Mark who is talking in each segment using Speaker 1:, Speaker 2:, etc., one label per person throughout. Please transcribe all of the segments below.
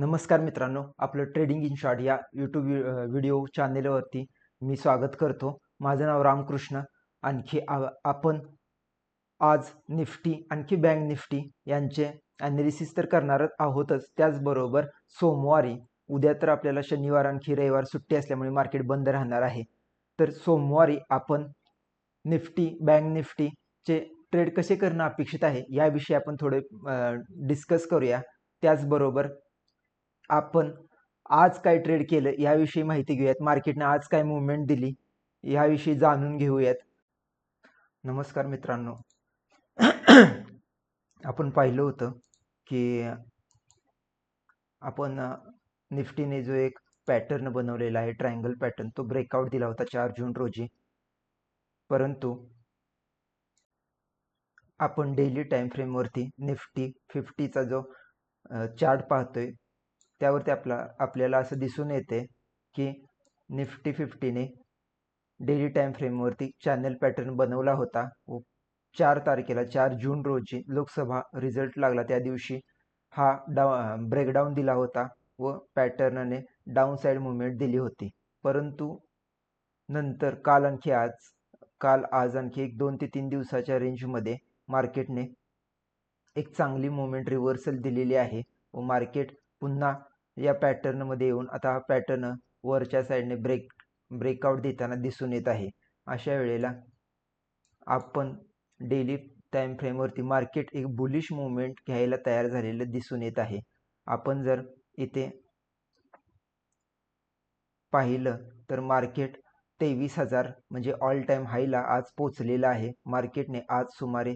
Speaker 1: नमस्कार मित्रांनो आपलं ट्रेडिंग इन शॉर्ट या यूट्यूब व्हिडिओ चॅनेलवरती मी स्वागत करतो. माझं नाव रामकृष्ण. आणखी आपण आज निफ्टी आणखी बँक निफ्टी यांचे ॲनालिसिस तर करणारच आहोतच. त्याचबरोबर सोमवारी उद्या तर आपल्याला शनिवार आणखी रविवार सुट्टी असल्यामुळे मार्केट बंद राहणार आहे. तर सोमवारी आपण निफ्टी बँक निफ्टीचे ट्रेड कसे करणं अपेक्षित आहे याविषयी आपण थोडे डिस्कस करूया. त्याचबरोबर आपण आज काय ट्रेड केलं याविषयी माहिती घेऊयात. मार्केटने आज काय मुवमेंट दिली याविषयी जाणून घेऊयात. नमस्कार मित्रांनो. आपण पाहिलं होतं की आपण निफ्टीने जो एक पॅटर्न बनवलेला आहे ट्रायंगल पॅटर्न तो ब्रेकआउट दिला होता चार जून रोजी. परंतु आपण डेली टाईम फ्रेमवरती निफ्टी फिफ्टीचा जो चार्ट पाहतोय त्यावरती आपला आपल्याला असं दिसून येते की निफ्टी फिफ्टीने डेली टाईम फ्रेमवरती चॅनल पॅटर्न बनवला होता. व चार तारखेला चार जून रोजी लोकसभा रिझल्ट लागला. त्या दिवशी हा डाव ब्रेकडाऊन दिला होता व पॅटर्नने डाऊन साईड मुवमेंट दिली होती. परंतु नंतर काल आणखी आज काल आज आणखी एक दोन ते तीन दिवसाच्या रेंजमध्ये मार्केटने एक चांगली मुवमेंट रिव्हर्सल दिलेली आहे व मार्केट पुन्हा या पॅटर्नमध्ये येऊन आता हा पॅटर्न वरच्या साईडने ब्रेक ब्रेकआउट देताना दिसून येत आहे. अशा वेळेला आपण डेली टाईम फ्रेमवरती मार्केट एक बुलिश मुवमेंट घ्यायला तयार झालेलं दिसून येत आहे. आपण जर इथे पाहिलं तर मार्केट तेवीस हजार म्हणजे ऑल टाईम हायला आज पोचलेलं आहे. मार्केटने आज सुमारे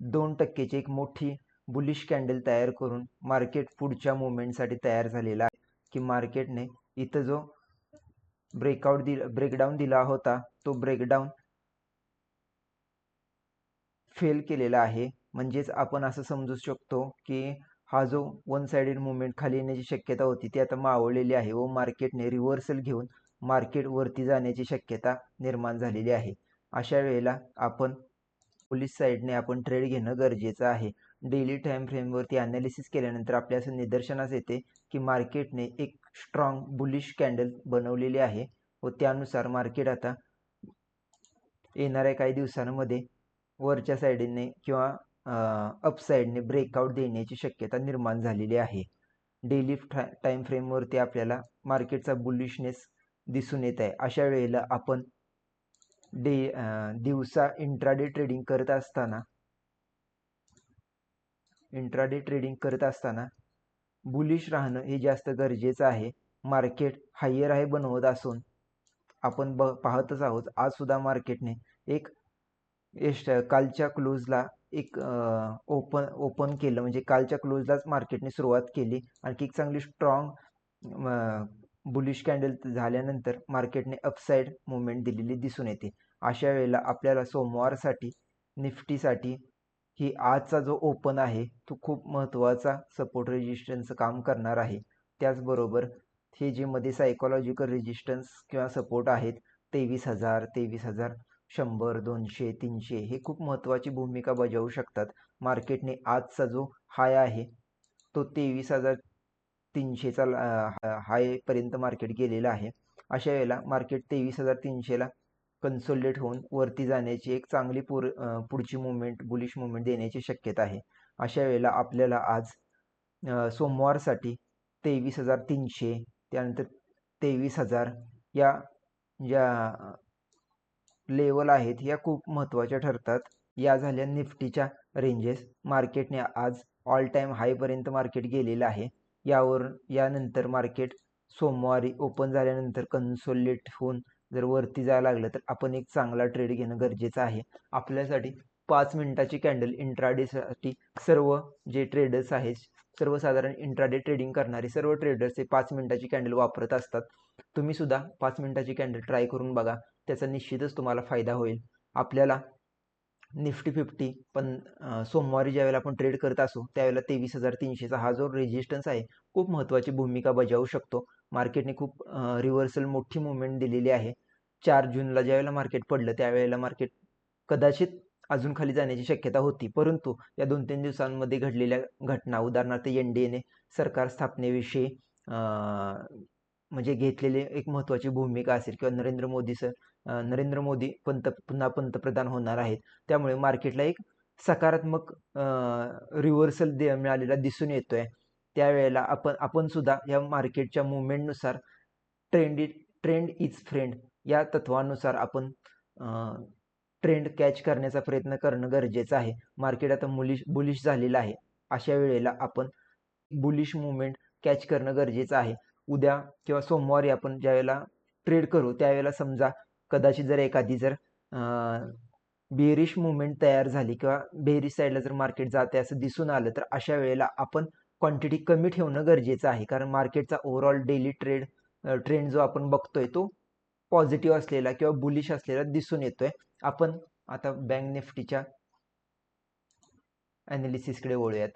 Speaker 1: दोन टक्केची एक मोठी बुलिश कॅन्डल तयार करून मार्केट पुढच्या मुवमेंटसाठी तयार झालेला आहे. की मार्केटने इथं जो ब्रेकआउट दिला ब्रेकडाऊन दिला होता तो ब्रेकडाऊन फेल केलेला आहे. म्हणजेच आपण असं समजू शकतो की हा जो वन साइडेड मुवमेंट खाली येण्याची शक्यता होती ती आता मावळलेली आहे व मार्केटने रिव्हर्सल घेऊन मार्केट वरती जाण्याची शक्यता निर्माण झालेली आहे. अशा वेळेला आपण पोलीस साईडने आपण ट्रेड घेणं गरजेचं आहे. डेली टाईम फ्रेमवरती अनालिसिस केल्यानंतर आपल्या असं निदर्शनास येते की मार्केटने एक स्ट्रॉंग बुलिश कॅन्डल बनवलेली आहे व त्यानुसार मार्केट आता येणाऱ्या काही दिवसांमध्ये वरच्या साईडने किंवा अप साईडने ब्रेकआउट देण्याची शक्यता निर्माण झालेली आहे. डेली टाईम फ्रेमवरती आपल्याला मार्केटचा बुलिशनेस दिसून येत आहे. अशा वेळेला आपण डे दिवसा इंट्राडे ट्रेडिंग करत असताना इंट्राडे ट्रेडिंग करत असताना बुलिश राहणं हे जास्त गरजेचं आहे. मार्केट हायर आहे बनवत असून आपण ब पाहतच आहोत. आज सुद्धा मार्केटने एक एस्ट कालच्या क्लोजला एक ओपन ओपन केलं. म्हणजे कालच्या क्लोजलाच मार्केटने सुरुवात केली. आणखी एक चांगली स्ट्रॉंग बुलिश कॅन्डल झाल्यानंतर मार्केटने अपसाईड मुवमेंट दिलेली दिसून येते. अशा वेळेला आपल्याला सोमवारसाठी निफ्टीसाठी ही आजचा जो ओपन आहे तो खूप महत्त्वाचा सपोर्ट रेजिस्टन्सचं काम करणार आहे. त्याचबरोबर हे जे मध्ये सायकोलॉजिकल रेजिस्टन्स किंवा सपोर्ट आहेत तेवीस हजार तेवीस हजार शंभर दोनशे तीनशे हे खूप महत्त्वाची भूमिका बजावू शकतात. मार्केटने आजचा जो हाय आहे तो तेवीस हजार तीनशेचा हायपर्यंत मार्केट गेलेलं आहे. अशा वेळेला मार्केट तेवीस हजार तीनशेला कन्सोलिडेट होऊन वरती जाण्याची एक चांगली पुर पुढची मुवमेंट बुलिश मुवमेंट देण्याची शक्यता आहे. अशा वेळेला आपल्याला आज सोमवारसाठी तेवीस हजार तीनशे त्यानंतर तेवीस हजार या ज्या लेवल आहेत या खूप महत्त्वाच्या ठरतात. या झाल्या निफ्टीच्या रेंजेस मार्केटने आज ऑल टाईम हायपर्यंत मार्केट गेलेलं आहे. यावर यानंतर मार्केट सोमवारी ओपन झाल्यानंतर कन्सोलेट होऊन जर वरती जायला लागलं तर आपण एक चांगला ट्रेड घेणं गरजेचं आहे. आपल्यासाठी पाच मिनिटाची कॅन्डल इंट्राडेसाठी सर्व जे ट्रेडर्स आहेत सर्वसाधारण इंट्राडे ट्रेडिंग करणारे सर्व ट्रेडर्स हे पाच मिनिटाची कॅन्डल वापरत असतात. तुम्ही सुद्धा पाच मिनिटाची कॅन्डल ट्राय करून बघा. त्याचा निश्चितच तुम्हाला फायदा होईल. आपल्याला निफ्टी फिफ्टी पण सोमवारी ज्यावेळेला आपण ट्रेड करत असू त्यावेळेला तेवीस हजार तीनशेचा हा जो रेजिस्टन्स आहे खूप महत्त्वाची भूमिका बजावू शकतो. मार्केटने खूप रिव्हर्सल मोठी मुवमेंट दिलेली आहे. चार जूनला ज्यावेळेला मार्केट पडलं त्यावेळेला मार्केट कदाचित अजून खाली जाण्याची शक्यता होती. परंतु या दोन तीन दिवसांमध्ये घडलेल्या घटना उदाहरणार्थ एन डी एने सरकार स्थापनेविषयी म्हणजे घेतलेली एक महत्त्वाची भूमिका असेल किंवा नरेंद्र मोदी सर नरेंद्र मोदी पंत पुन्हा पंतप्रधान होणार आहेत. त्यामुळे मार्केटला एक सकारात्मक रिव्हर्सल दे मिळालेला दिसून येतोय. त्यावेळेला आपण आपण सुद्धा या मार्केटच्या मुवमेंटनुसार ट्रेंड ट्रेंड इज फ्रेंड या तत्वानुसार आपण ट्रेंड कॅच करण्याचा प्रयत्न करणं गरजेचं आहे. मार्केट आता मुलिश बुलिश झालेलं आहे. अशा वेळेला आपण बुलिश मुवमेंट कॅच करणं गरजेचं आहे. उद्या किंवा सोमवारी आपण ज्यावेळेला ट्रेड करू त्यावेळेला समजा कदाचित जर एखादी जर बेरिश मुवमेंट तयार झाली किंवा बेरिश साईडला जर मार्केट जाते असं दिसून आलं तर अशा वेळेला आपण क्वांटिटी कमी ठेवणं गरजेचं आहे. कारण मार्केटचा ओव्हरऑल डेली ट्रेड ट्रेंड जो आपण बघतोय तो पॉझिटिव्ह असलेला किंवा बुलिश असलेला दिसून येतोय. आपण आता बँक निफ्टीच्या अनालिसिसकडे वळूयात.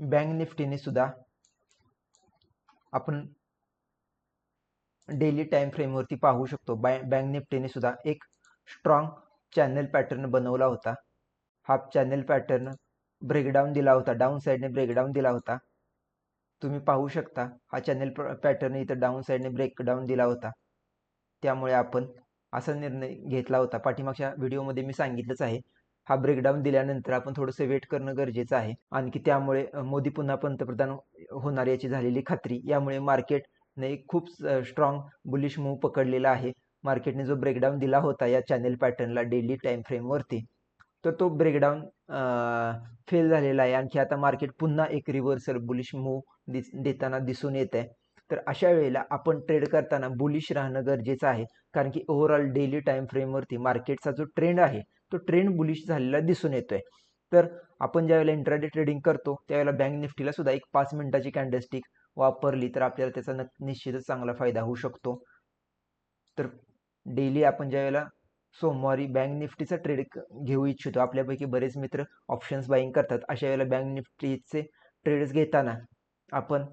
Speaker 1: बँक निफ्टीने सुद्धा आपण डेली टाइम फ्रेमवरती पाहू शकतो. बँक निफ्टीने सुद्धा एक स्ट्रॉंग चॅनल पॅटर्न बनवला होता. हा चॅनल पॅटर्न ब्रेकडाऊन दिला होता. डाऊन साईडने ब्रेकडाऊन दिला होता. तुम्ही पाहू शकता हा चॅनल पॅटर्न इथं डाऊन साईडने ब्रेकडाऊन दिला होता. त्यामुळे आपण असा निर्णय घेतला होता. पाठीमागच्या व्हिडिओमध्ये मी सांगितलंच आहे. हा ब्रेकडाऊन दिल्यानंतर आपण थोडंसं वेट करणं गरजेचं आहे. आणखी त्यामुळे मोदी पुन्हा पंतप्रधान होणार याची झालेली खात्री. यामुळे मार्केटने खूप स्ट्रॉंग बुलिश मूव पकडलेला आहे. मार्केटने जो ब्रेकडाऊन दिला होता या चॅनेल पॅटर्नला डेली टाईम फ्रेमवरती तर तो ब्रेकडाऊन फेल झालेला आहे. आणखी आता मार्केट पुन्हा एक रिव्हर्सल बुलिश मूव दिस देताना दिसून येत आहे तर अशा वेळेला आपण ट्रेड करताना बुलिश राहणं गरजेचं आहे. कारण की ओव्हरऑल डेली टाईम फ्रेमवरती मार्केटचा जो ट्रेंड आहे तो ट्रेंड बुलिश झालेला दिसून येतोय. तर आपण ज्यावेळेला इंट्राडे ट्रेडिंग करतो त्यावेळेला बँक निफ्टीला सुद्धा एक पाच मिनिटाची कॅन्डलस्टिक वापरली तर आपल्याला त्याचा निश्चितच चांगला फायदा होऊ शकतो. तर डेली आपण ज्यावेळेला सोमवारी बँक निफ्टीचा ट्रेड घेऊ इच्छितो. आपल्यापैकी बरेच मित्र ऑप्शन्स बाईंग करतात. अशा वेळेला बँक निफ्टीचे ट्रेड्स घेताना आपण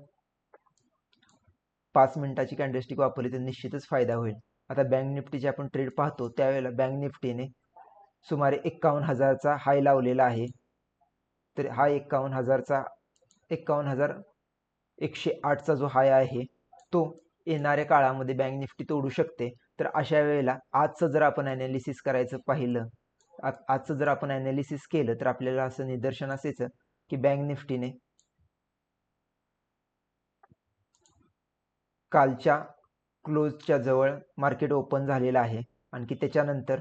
Speaker 1: पाच मिनिटाची कॅन्डलस्टिक वापरली तर निश्चितच फायदा होईल. आता बँक निफ्टीचे आपण ट्रेड पाहतो त्यावेळेला बँक निफ्टीने सुमारे एक्कावन्न हजारचा हाय लावलेला आहे. तर हा एक्कावन्न हजारचा एक्कावन्न हजार एकशे आठचा जो हाय आहे तो येणाऱ्या काळामध्ये बँक निफ्टी तोडू शकते. तर अशा वेळेला आजचं जर आपण ॲनालिसिस करायचं पाहिलं आजचं जर आपण ॲनालिसिस केलं तर आपल्याला असं निदर्शन असायचं की बँक निफ्टीने कालच्या क्लोजच्या जवळ मार्केट ओपन झालेलं आहे. आणखी त्याच्यानंतर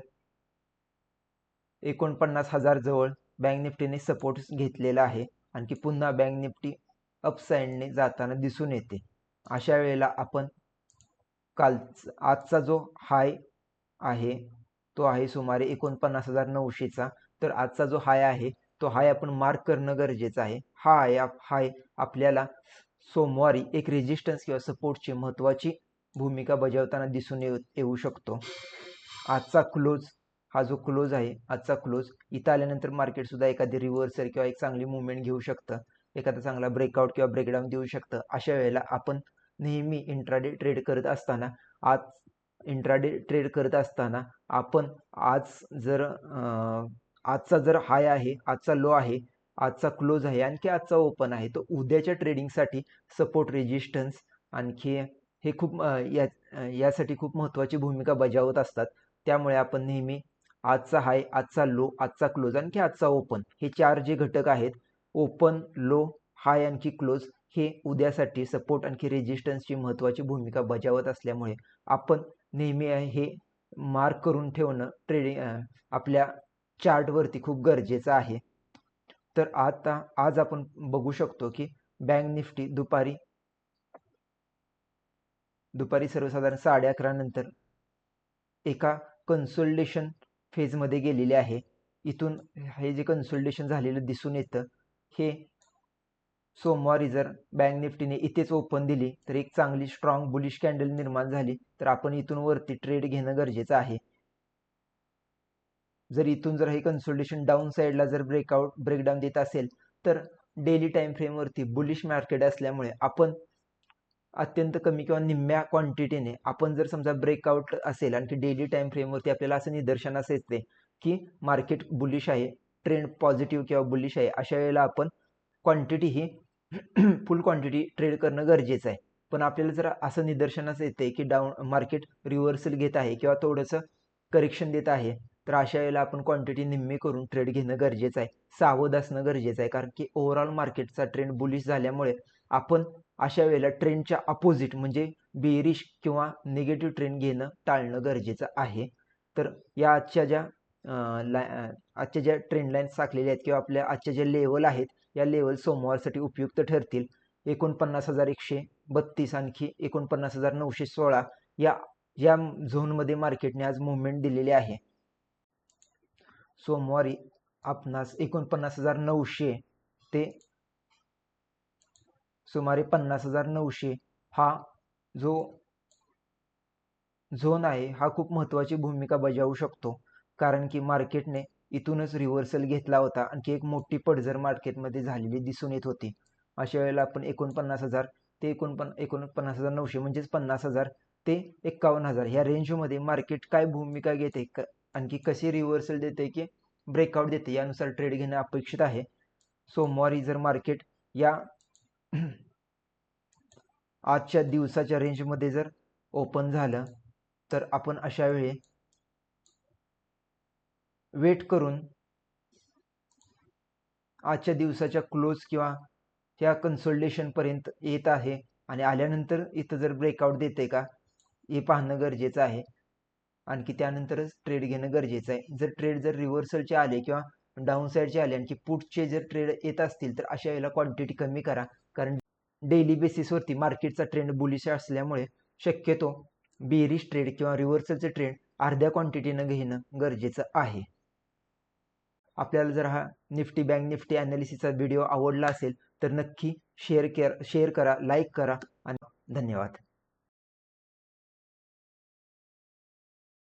Speaker 1: एकोणपन्नास हजार जवळ बँक निफ्टीने सपोर्ट घेतलेला आहे. आणखी पुन्हा बँक निफ्टी अपसाईडने जाताना दिसून येते. अशा वेळेला आपण काल आजचा जो हाय आहे तो आहे सुमारे एकोणपन्नास हजार नऊशेचा. तर आजचा जो हाय आहे तो हाय आपण मार्क करणं गरजेचं आहे. हा हाय हाय आपल्याला सोमवारी एक रेजिस्टन्स किंवा सपोर्टची महत्त्वाची भूमिका बजावताना दिसून येऊ येऊ शकतो. आजचा क्लोज हा जो क्लोज आहे आजचा क्लोज इथं आल्यानंतर मार्केटसुद्धा एखादी रिव्हर्सल किंवा एक चांगली मुवमेंट घेऊ शकतं. एखादा चांगला ब्रेकआउट किंवा ब्रेकडाऊन देऊ शकतं. अशा वेळेला आपण नेहमी इंट्राडे ट्रेड करत असताना आज इंट्राडे ट्रेड करत असताना आपण आज जर आजचा जर हाय आहे आजचा लो आहे आजचा क्लोज आहे आणखी आजचा ओपन आहे तो उद्याच्या ट्रेडिंगसाठी सपोर्ट रेजिस्टन्स आणखी हे खूप या यासाठी खूप महत्त्वाची भूमिका बजावत असतात. त्यामुळे आपण नेहमी आजचा हाय आजचा लो आजचा क्लोज आणखी आजचा ओपन हे चार जे घटक आहेत ओपन लो हाय आणखी क्लोज हे उद्यासाठी सपोर्ट आणखी रेजिस्टन्सची महत्त्वाची भूमिका बजावत असल्यामुळे आपण नेहमी हे मार्क करून ठेवणं ट्रेडिंग आपल्या चार्टवरती खूप गरजेचं आहे. तर आता आज आपण बघू शकतो की बँक निफ्टी दुपारी दुपारी सर्वसाधारण साडे अकरा नंतर एका कन्सोल्टेशन फेजमध्ये गेलेले आहे. इथून हे जे कन्सोल्टेशन झालेलं दिसून येतं हे सोमवारी जर बँक निफ्टीने इथेच ओपन दिली तर एक चांगली स्ट्रॉंग बुलिश कॅन्डल निर्माण झाली तर आपण इथून वरती ट्रेड घेणं गरजेचं आहे. जर इथून जर हे कन्सोल्टेशन डाऊन साईडला जर ब्रेकआउट ब्रेकडाऊन देत असेल तर डेली टाइम फ्रेमवरती बुलिश मार्केट असल्यामुळे आपण अत्यंत कमी किंवा निम्म्या क्वांटिटीने आपण जर समजा ब्रेकआउट असेल आणखी डेली टाइम फ्रेमवरती आपल्याला असं निदर्शनास येते की मार्केट बुलिश आहे ट्रेंड पॉझिटिव्ह किंवा बुलिश आहे अशा वेळेला आपण क्वांटिटी ही फुल क्वांटिटी ट्रेड करणं गरजेचं आहे. पण आपल्याला जर असं निदर्शनास येते की डाऊन मार्केट रिव्हर्सल घेत आहे किंवा थोडंसं करेक्शन देत आहे तर अशा वेळेला आपण क्वांटिटी निम्मी करून ट्रेड घेणं गरजेचं आहे सावध असणं गरजेचं आहे. कारण की ओव्हरऑल मार्केटचा ट्रेंड बुलिश झाल्यामुळे आपण अशा वेळेला ट्रेंडच्या अपोजिट म्हणजे बेरिश किंवा निगेटिव्ह ट्रेंड घेणं टाळणं गरजेचं आहे. तर या आजच्या ज्या आजच्या ज्या ट्रेंड लाईन्स साकलेल्या आहेत किंवा आपल्या आजच्या ज्या लेवल आहेत या लेवल सोमवारसाठी उपयुक्त ठरतील. एकोणपन्नास हजार एकशे बत्तीस आणखी एकोणपन्नास हजार नऊशे सोळा या या झोनमध्ये मार्केटने आज मुवमेंट दिलेली आहे. सोमवारी आपणास एकोणपन्नास हजार नऊशे ते सुमारे पन्नास हजार नऊशे हा जो झोन आहे हा खूप महत्त्वाची भूमिका बजावू शकतो. कारण की मार्केटने इथूनच रिव्हर्सल घेतला होता. आणखी एक मोठी पडझर मार्केटमध्ये झालेली दिसून येत होती. अशा वेळेला आपण एकोणपन्नास हजार ते एकोणपन्न एकोणपन्नास हजार नऊशे म्हणजेच पन्नास हजार ते एक्कावन्न हजार ह्या रेंजमध्ये मार्केट काय भूमिका घेते? क आणखी कशी रिव्हर्सल देते की ब्रेकआउट देते? यानुसार ट्रेड घेणं अपेक्षित आहे. सोमवारी जर मार्केट या आजच्या दिवसाच्या रेंजमध्ये जर ओपन झालं तर आपण अशा वेळी वेट करून आजच्या दिवसाच्या क्लोज किंवा त्या कन्सोल्टेशनपर्यंत येत आहे. आणि आल्यानंतर इथं जर ब्रेकआउट देते का हे पाहणं गरजेचं आहे. आणखी त्यानंतरच ट्रेड घेणं गरजेचं आहे. जर ट्रेड जर रिव्हर्सलचे आले किंवा डाऊन साईडचे आले आणखी पुटचे जर ट्रेड येत असतील तर अशा वेळेला क्वांटिटी कमी करा. कारण डेली बेसिसवरती मार्केटचा ट्रेंड बुलिश असल्यामुळे शक्यतो बेरिश ट्रेड किंवा रिव्हर्सलचे ट्रेड अर्ध्या क्वांटिटीनं घेणं गरजेचं आहे. आपल्याला जर हा निफ्टी बँक निफ्टी ॲनालिसिसचा व्हिडिओ आवडला असेल तर नक्की शेअर केअर शेअर करा लाईक करा आणि धन्यवाद.